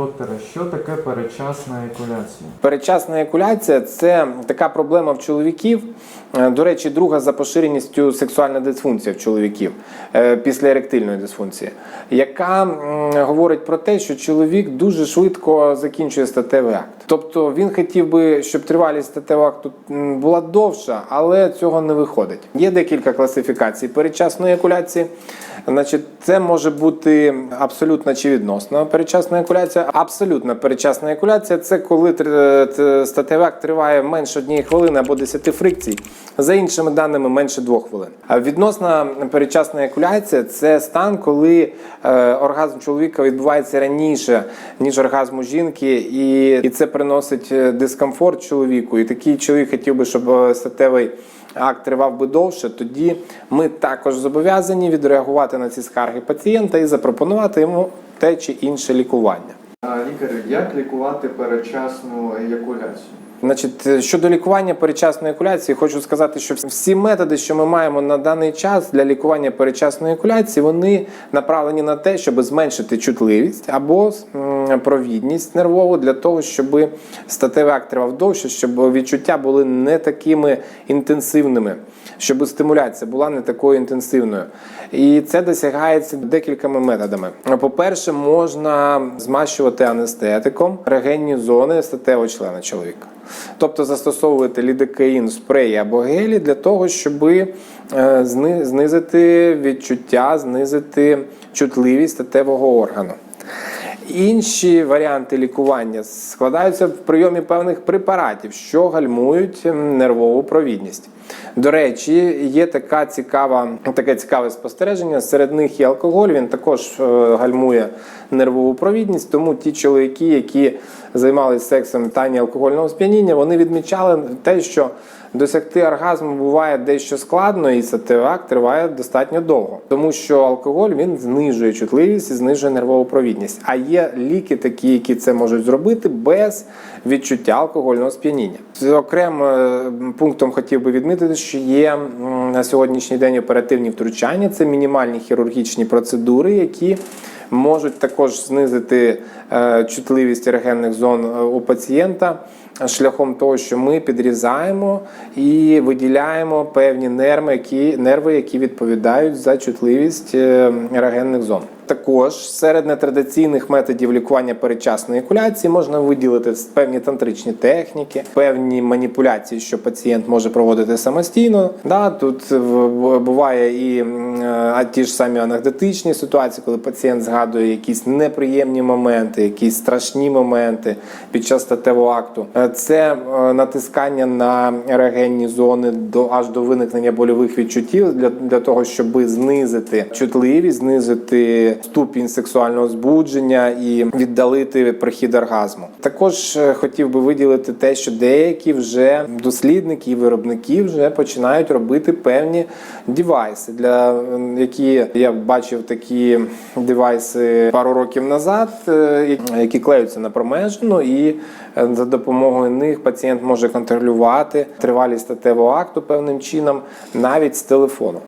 Докторе, що таке передчасна екуляція? Передчасна екуляція це така проблема в чоловіків. Е, До речі, друга за поширеністю сексуальна дисфункція в чоловіків е, після еректильної дисфункції, яка говорить про те, що чоловік дуже швидко закінчує статевий акт. Тобто він хотів би, щоб тривалість статевого акту була довша, але цього не виходить. Є декілька класифікацій передчасної еякуляції. Значить, це може бути абсолютна чи відносна передчасна еякуляція. Абсолютна передчасна еякуляція це коли тр- статевий акт триває менше однієї хвилини або 10 фрикцій, за іншими даними менше двох хвилин. А відносна передчасна еякуляція це стан, коли е, оргазм чоловіка відбувається раніше, ніж оргазм у жінки, і це приносить е, дискомфорт чоловіку. І такий чоловік хотів би, щоб е, статевий акт тривав би довше, тоді ми також зобов'язані відреагувати на ці скарги пацієнта і запропонувати йому те чи інше лікування. Лікарю, як лікувати передчасну еякуляцію? Значить, е, щодо лікування передчасної екуляції, хочу сказати, що всі методи, що ми маємо на даний час для лікування передчасної екуляції, вони направлені на те, щоб зменшити чутливість або провідність нервову для того, щоб статевий акт тривав довше, щоб відчуття були не такими інтенсивними, щоб стимуляція була не такою інтенсивною. І це досягається декількома методами. По-перше, можна змащувати анестетиком регенні зони статевого члена чоловіка. Тобто застосовувати лідокаїн в спреї або гелі для того, щоб е, знизити відчуття, знизити чутливість статевого органу. Інші варіанти лікування складаються в прийомі певних препаратів, що гальмують нервову провідність. До речі, є така цікава, таке цікаве спостереження. Серед них є алкоголь, він також е, гальмує нервову провідність. Тому ті чоловіки, які займалися сексом в стані алкогольного сп'яніння, вони відмічали те, що досягти оргазму буває дещо складно, і статевий акт триває достатньо довго, тому що алкоголь він знижує чутливість і знижує нервову провідність. А є ліки, такі, які це можуть зробити без відчуття алкогольного сп'яніння. З окремим е, пунктом хотів би відмітити, що є на сьогоднішній день оперативні втручання, це мінімальні хірургічні процедури, які можуть також знизити е, чутливість ерогенних зон е, у пацієнта шляхом того, що ми підрізаємо і виділяємо певні нерви, які, нерви, які відповідають за чутливість е, ерогенних зон. Також серед нетрадиційних методів лікування передчасної екуляції можна виділити певні тантричні техніки, певні маніпуляції, що пацієнт може проводити самостійно. Да, тут буває і е, а ті ж самі анекдотичні ситуації, коли пацієнт згадує якісь неприємні моменти, якісь страшні моменти під час статевого акту. Е, Це е, натискання на ерогенні зони до аж до виникнення больових відчуттів для, для того, щоб знизити чутливість, знизити ступінь сексуального збудження і віддалити прихід оргазму. Також е, хотів би виділити те, що деякі вже дослідники і виробники вже починають робити певні девайси, для які я бачив такі девайси пару років назад, які клеються на промежину, і за допомогою них пацієнт може контролювати тривалість статевого акту певним чином навіть з телефону.